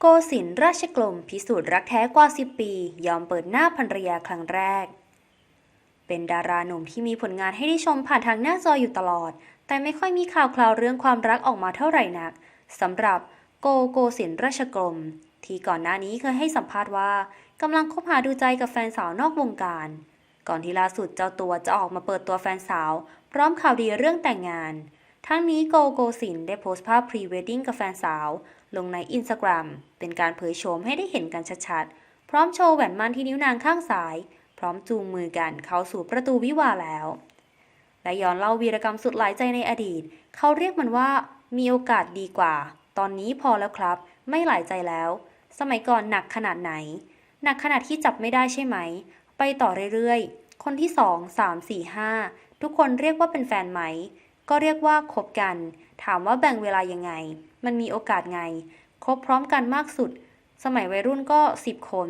โกศินทร์ราชกลมพิสูจน์รักแท้กว่า 10 ปี ยอมเปิดหน้าภรรยาครั้งแรก เป็นดาราหนุ่มที่มีผลงานให้ได้ชมผ่านทางหน้าจออยู่ตลอด แต่ไม่ค่อยมีข่าวคราวเรื่องความรักออกมาเท่าไหร่นักสำหรับโกโกศินทร์ราชกลม ที่ก่อนหน้านี้เคยให้สัมภาษณ์ว่ากำลังคบหาดูใจกับแฟนสาวนอกวงการ ก่อนที่ล่าสุดเจ้าตัวจะออกมาเปิดตัวแฟนสาว พร้อมข่าวดีเรื่องแต่งงาน ทั้งนี้โกโกสินได้โพสต์ภาพพรีเวดดิ้งกับแฟนสาว ลงในอินสตาแกรมเป็นการเผยโฉมให้ได้เห็นกันชัดๆ พร้อมโชว์แหวนมั่นที่นิ้วนางข้างซ้าย พร้อมจูงมือกันเข้าสู่ประตูวิวาแล้ว และย้อนเล่าวีรกรรมสุดหลายใจในอดีต เขาเรียกมันว่า มีโอกาสดีกว่า ตอนนี้พอแล้วครับ ไม่หลายใจแล้ว สมัยก่อนหนักขนาดไหน หนักขนาดที่จับไม่ได้ใช่ไหม ไปต่อเรื่อยๆ คนที่สองสามสี่ห้าทุกคนเรียกว่าเป็นแฟนไหม ก็เรียกว่าคบกัน ถามว่าแบ่งเวลายังไง มันมีโอกาสไง คบพร้อมกันมากสุด สมัยวัยรุ่นก็สิบคน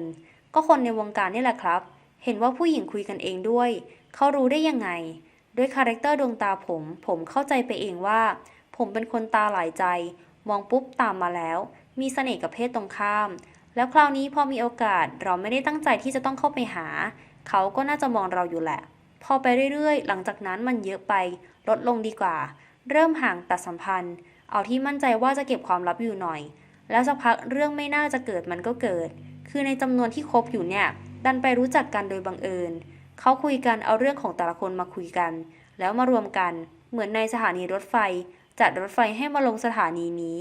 ก็คนในวงการนี่แหละครับ เห็นว่าผู้หญิงคุยกันเองด้วย เขารู้ได้ยังไง ด้วยคาแรคเตอร์ดวงตาผม ผมเข้าใจไปเองว่า ผมเป็นคนตาหลายใจ มองปุ๊บตามมาแล้ว มีเสน่ห์กับเพศตรงข้าม แล้วคราวนี้พอมีโอกาสเราไม่ได้ตั้งใจที่จะต้องเข้าไปหา เขาก็น่าจะมองเราอยู่แหละ พอไปเรื่อยๆ หลังจากนั้นมันเยอะไป ลดลงดีกว่า เริ่มห่างตัดสัมพันธ์ เอาที่มั่นใจว่าจะเก็บความลับอยู่หน่อย แล้วสักพักเรื่องไม่น่าจะเกิดมันก็เกิด คือในจำนวนที่คบอยู่เนี่ย ดันไปรู้จักกันโดยบังเอิญ เขาคุยกันเอาเรื่องของแต่ละคนมาคุยกัน แล้วมารวมกัน เหมือนในสถานีรถไฟ จัดรถไฟให้มาลงสถานีนี้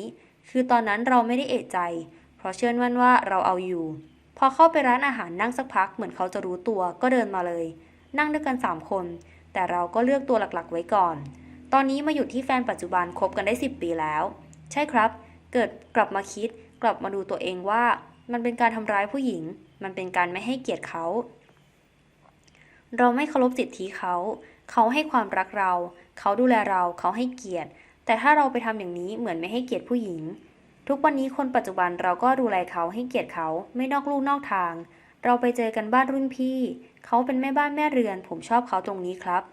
คือตอนนั้นเราไม่ได้เอะใจ เพราะเชื่อมั่นว่าเราเอาอยู่ พอเข้าไปร้านอาหารนั่งสักพักเหมือนเขาจะรู้ตัวก็เดินมาเลย นั่งด้วยกันสามคน แต่เราก็เลือกตัวหลักๆ ไว้ก่อน ตอนนี้มาอยู่ที่แฟนปัจจุบันคบกันได้ 10 ปีแล้ว ใช่ครับ เกิดกลับมาคิด กลับมาดูตัวเองว่า มันเป็นการทำร้ายผู้หญิง มันเป็นการไม่ให้เกียรติเขา เราไม่เคารพสิทธิเขา เขาให้ความรักเรา เขาดูแลเรา เขาให้เกียรติ แต่ถ้าเราไปทำอย่างนี้เหมือนไม่ให้เกียรติผู้หญิงทุกวันนี้คนปัจจุบันเราก็ดูแลเขาให้เกียรติเขาไม่นอกลู่นอกทาง เราไปเจอกันบ้านรุ่นพี่ เขาเป็นแม่บ้านแม่เรือน ผมชอบเขาตรงนี้ครับ